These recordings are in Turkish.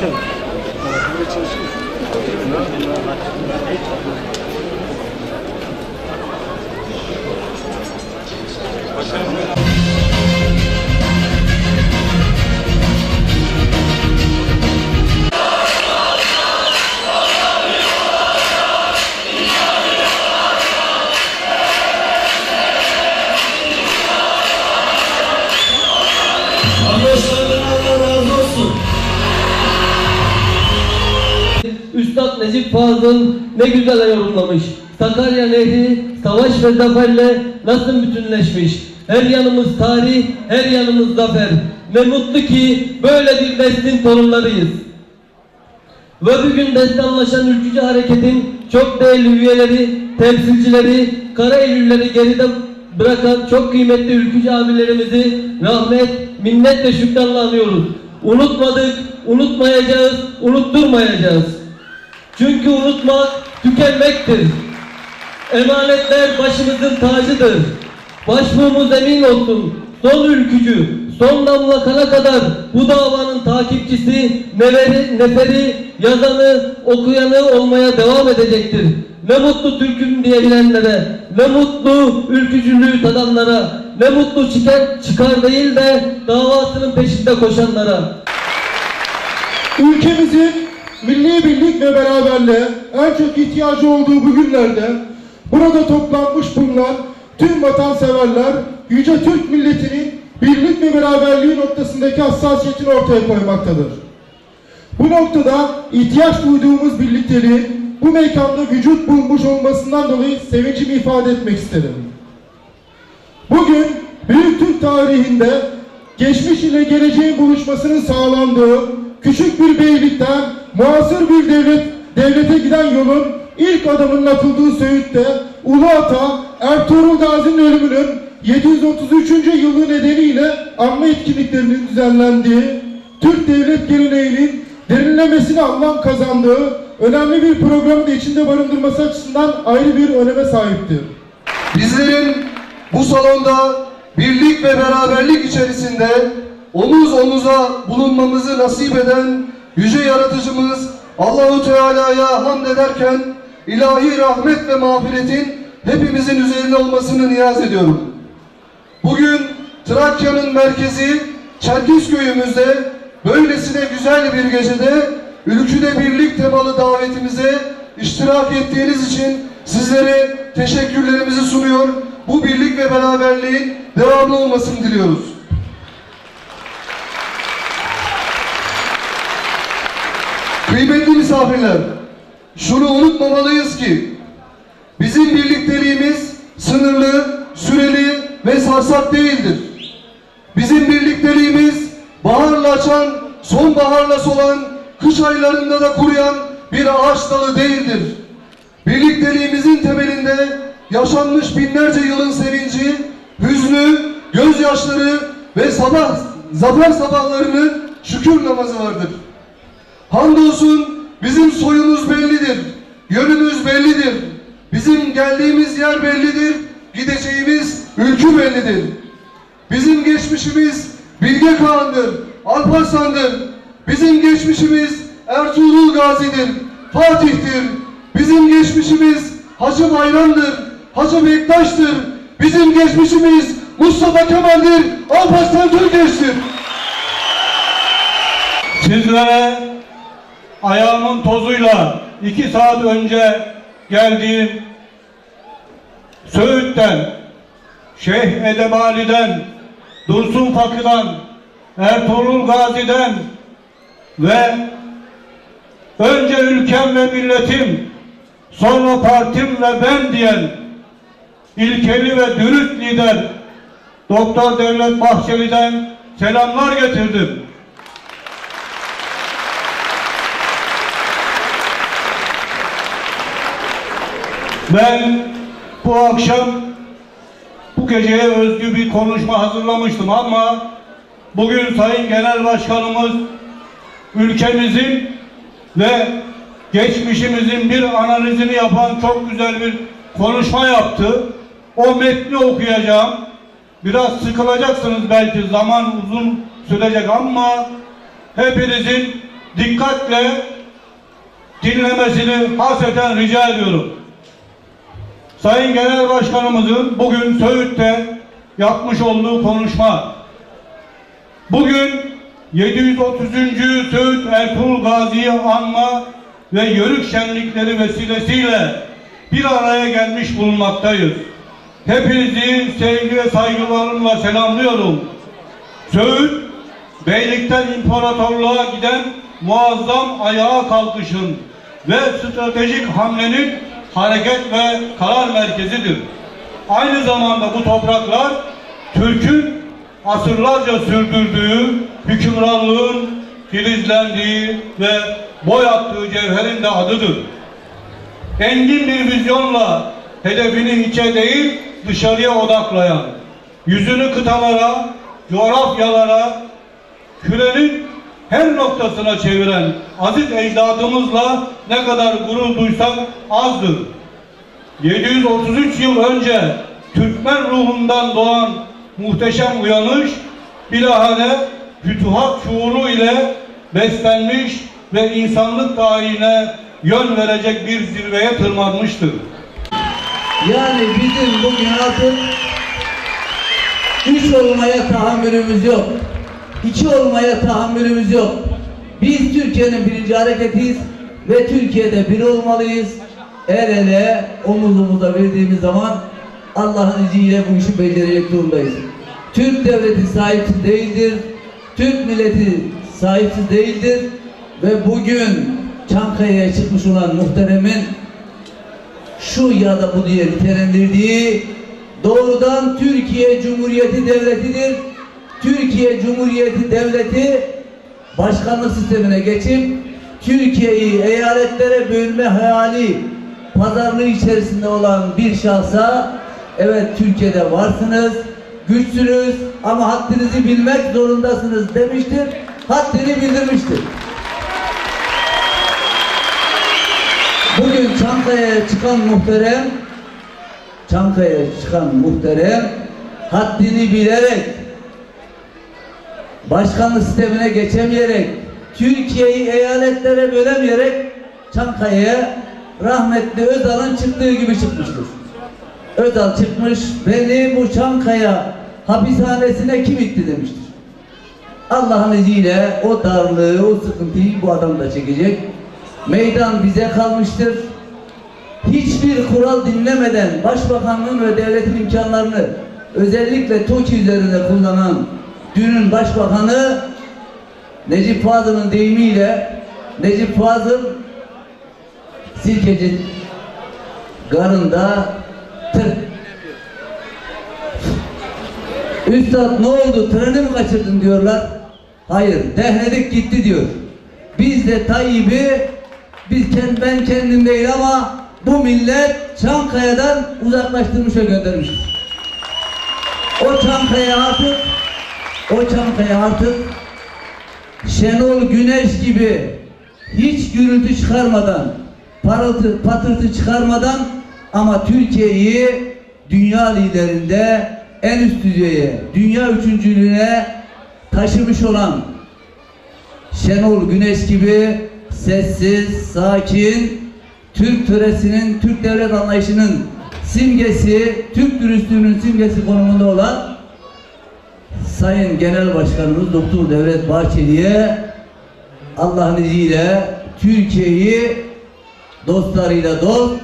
Arkadaşlardan Necip Fazıl ne güzel yorumlamış. Sakarya Nehri savaş ve zaferle nasıl bütünleşmiş. Her yanımız tarih, her yanımız zafer. Ne mutlu ki böyle bir neslin torunlarıyız. Ve bugün destanlaşan ülkücü hareketin çok değerli üyeleri, temsilcileri, kara eylülleri geride bırakan çok kıymetli ülkücü abilerimizi rahmet, minnet ve şükranla anıyoruz. Unutmadık, unutmayacağız, unutturmayacağız. Çünkü unutmak tükenmektir. Emanetler başımızın tacıdır. Başbuğumuz emin olsun. Son ülkücü, son damla kana kadar bu davanın takipçisi, neleri, neferi, yazanı, okuyanı olmaya devam edecektir. Ne mutlu Türk'üm diyebilenlere, ne mutlu ülkücülüğü tadanlara, ne mutlu çıkar, çıkar değil de davasının peşinde koşanlara. Ülkemizin milli birlik ve beraberliğe en çok ihtiyacı olduğu bu günlerde burada toplanmış bulunan tüm vatanseverler Yüce Türk milletinin birlik ve beraberliği noktasındaki hassasiyetini ortaya koymaktadır. Bu noktada ihtiyaç duyduğumuz birlikteliğin bu mekanda vücut bulmuş olmasından dolayı sevincimi ifade etmek isterim. Bugün Büyük Türk tarihinde geçmiş ile geleceğin buluşmasının sağlandığı küçük bir beylikten muasır bir devlet devlete giden yolun ilk adımının atıldığı Söğüt'te Ulu Ata Ertuğrul Gazi'nin ölümünün 733. yılı nedeniyle anma etkinliklerinin düzenlendiği Türk devlet geleneğinin derinlemesine anlam kazandığı önemli bir programı da içinde barındırması açısından ayrı bir öneme sahiptir. Bizlerin bu salonda birlik ve beraberlik içerisinde omuz omuza bulunmamızı nasip eden yüce yaratıcımız Allahu Teala'ya hamd ederken ilahi rahmet ve mağfiretin hepimizin üzerine olmasını niyaz ediyorum. Bugün Trakya'nın merkezi Çerkezköy'ümüzde böylesine güzel bir gecede ülküde birlik temalı davetimize iştirak ettiğiniz için sizlere teşekkürlerimizi sunuyor. Bu birlik ve beraberliğin devamlı olmasını diliyoruz. Kıymetli misafirler, şunu unutmamalıyız ki bizim birlikteliğimiz sınırlı, süreli ve sarsak değildir. Bizim birlikteliğimiz baharla açan, sonbaharla solan, kış aylarında da kuruyan bir ağaç dalı değildir. Birlikteliğimizin temelinde yaşanmış binlerce yılın sevinci, hüznü, gözyaşları ve sabah, zafer sabahlarının şükür namazı vardır. Hamdolsun bizim soyumuz bellidir, yönümüz bellidir. Bizim geldiğimiz yer bellidir, gideceğimiz ülkü bellidir. Bizim geçmişimiz Bilge Kağan'dır, Alparslan'dır. Bizim geçmişimiz Ertuğrul Gazi'dir, Fatih'tir. Bizim geçmişimiz Hacı Bayram'dır, Hacı Bektaş'tır. Bizim geçmişimiz Mustafa Kemal'dir, Alparslan Türkeş'tir. Sizlere ayağımın tozuyla iki saat önce geldiğim Söğüt'ten, Şeyh Edebali'den, Dursun Fakı'dan, Ertuğrul Gazi'den ve önce ülkem ve milletim, sonra partim ve ben diyen ilkeli ve dürüst lider Doktor Devlet Bahçeli'den selamlar getirdim. Ben bu akşam bu geceye özgü bir konuşma hazırlamıştım ama bugün Sayın Genel Başkanımız ülkemizin ve geçmişimizin bir analizini yapan çok güzel bir konuşma yaptı. O metni okuyacağım. Biraz sıkılacaksınız belki zaman uzun sürecek ama hepinizin dikkatle dinlemesini hasreten rica ediyorum. Sayın Genel Başkanımızın bugün Söğüt'te yapmış olduğu konuşma. Bugün 730. Söğüt Ertuğrul Gazi'yi anma ve yörük şenlikleri vesilesiyle bir araya gelmiş bulunmaktayız. Hepinizi sevgi ve saygılarımla selamlıyorum. Söğüt, beylikten imparatorluğa giden muazzam ayağa kalkışın ve stratejik hamlenin hareket ve karar merkezidir. Aynı zamanda bu topraklar Türk'ün asırlarca sürdürdüğü hükümranlığın filizlendiği ve boy attığı cevherin de adıdır. Engin bir vizyonla hedefini içe değil dışarıya odaklayan, yüzünü kıtalara, coğrafyalara, kürenin her noktasına çeviren aziz ecdadımızla ne kadar gurur duysak azdır. 733 yıl önce Türkmen ruhundan doğan muhteşem uyanış bilahare fütuhat şuuru ile beslenmiş ve insanlık tarihine yön verecek bir zirveye tırmanmıştır. Yani bizim bugün artık üç olmaya tahammülümüz yok. İki olmaya tahammülümüz yok. Biz Türkiye'nin birinci hareketiyiz ve Türkiye'de bir olmalıyız. El ele, omuz omuza verdiğimiz zaman Allah'ın izniyle bu işi becerecek durumdayız. Türk devleti sahipsiz değildir. Türk milleti sahipsiz değildir. Ve bugün Çankaya'ya çıkmış olan muhteremin şu ya da bu diye nitelendirdiği doğrudan Türkiye Cumhuriyeti Devleti'dir. Türkiye Cumhuriyeti Devleti başkanlık sistemine geçip Türkiye'yi eyaletlere bölme hayali pazarlığı içerisinde olan bir şahsa evet Türkiye'de varsınız, güçsünüz ama haddinizi bilmek zorundasınız demiştir. Haddini bildirmiştir. Bugün Çankaya'ya çıkan muhterem Çankaya'ya çıkan muhterem haddini bilerek başkanlık sistemine geçemeyerek Türkiye'yi eyaletlere bölemeyerek Çankaya'ya rahmetli Özal'ın çıktığı gibi çıkmıştır. Özal çıkmış beni bu Çankaya hapishanesine kim itti demiştir. Allah'ın izniyle o darlığı, o sıkıntıyı bu adam da çekecek. Meydan bize kalmıştır. Hiçbir kural dinlemeden başbakanlığın ve devletin imkanlarını özellikle TOKİ üzerinde kullanan dünün başbakanı Necip Fazıl'ın deyimiyle Necip Fazıl Sirkeci garında tır Üstad ne oldu? Treni mi kaçırdın diyorlar. Hayır, dehledik gitti diyor. Biz de Tayyip'i biz ben kendim değil ama bu millet Çankaya'dan uzaklaştırmış ve göndermiş. O Çankaya artık o Çankaya artık Şenol Güneş gibi hiç gürültü çıkarmadan parıltı, patırtı çıkarmadan ama Türkiye'yi dünya liderinde en üst düzeye, dünya üçüncülüğüne taşımış olan Şenol Güneş gibi sessiz, sakin, Türk töresinin, Türk devlet anlayışının simgesi, Türk dürüstlüğünün simgesi konumunda olan Sayın Genel Başkanımız Doktor Devlet Bahçeli'ye Allah'ın izniyle Türkiye'yi dostlarıyla dost,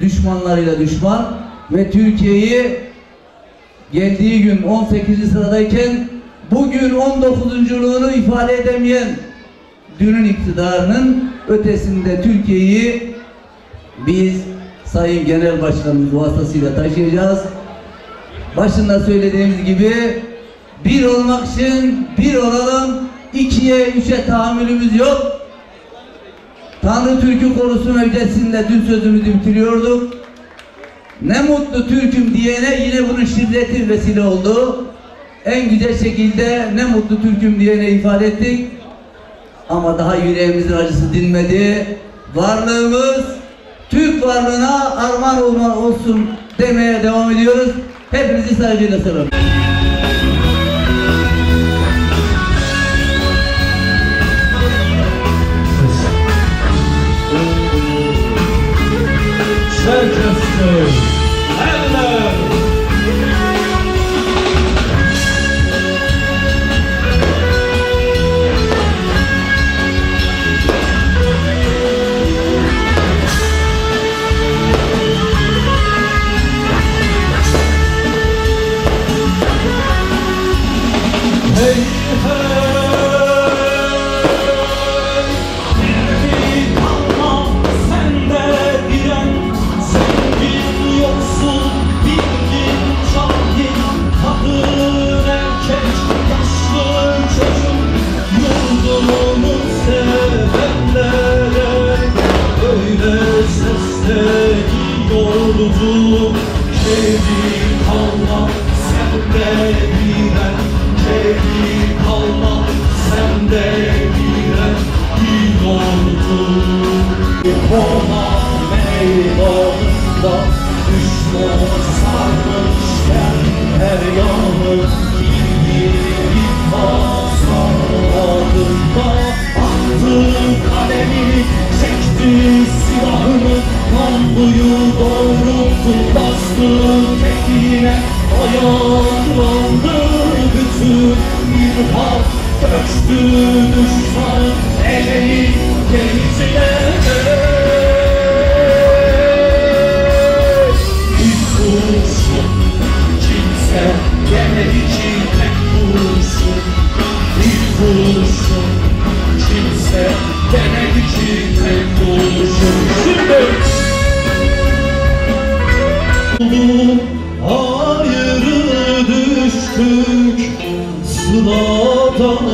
düşmanlarıyla düşman ve Türkiye'yi geldiği gün 18. sıradayken bugün 19.luğunu ifade edemeyen dünün iktidarının ötesinde Türkiye'yi biz Sayın Genel Başkanımız vasıtasıyla taşıyacağız. Başında söylediğimiz gibi bir olmak için bir olalım, ikiye, üçe tahammülümüz yok. Tanrı Türk'ü korusun öncesinde dün sözümüzü bitiriyorduk. Ne mutlu Türk'üm diyene yine bunun şiddeti vesile oldu. En güzel şekilde ne mutlu Türk'üm diyene ifade ettik. Ama daha yüreğimizin acısı dinmedi. Varlığımız Türk varlığına armağan olsun demeye devam ediyoruz. Hepinizi saygıyla selamlıyorum. Manchester. Meydanında Düşman sarmışken Her yanı bir hasan adında Attı kalemi çekti silahını Namluyu doğrulttu bastı. Tekine Ayaklandı bütün bir halk Göçtü düşman eleği gençlere tek kurşun Bir kurşun kimse demedi ki tek kurşun Şimdi Ayrı düştük sıladan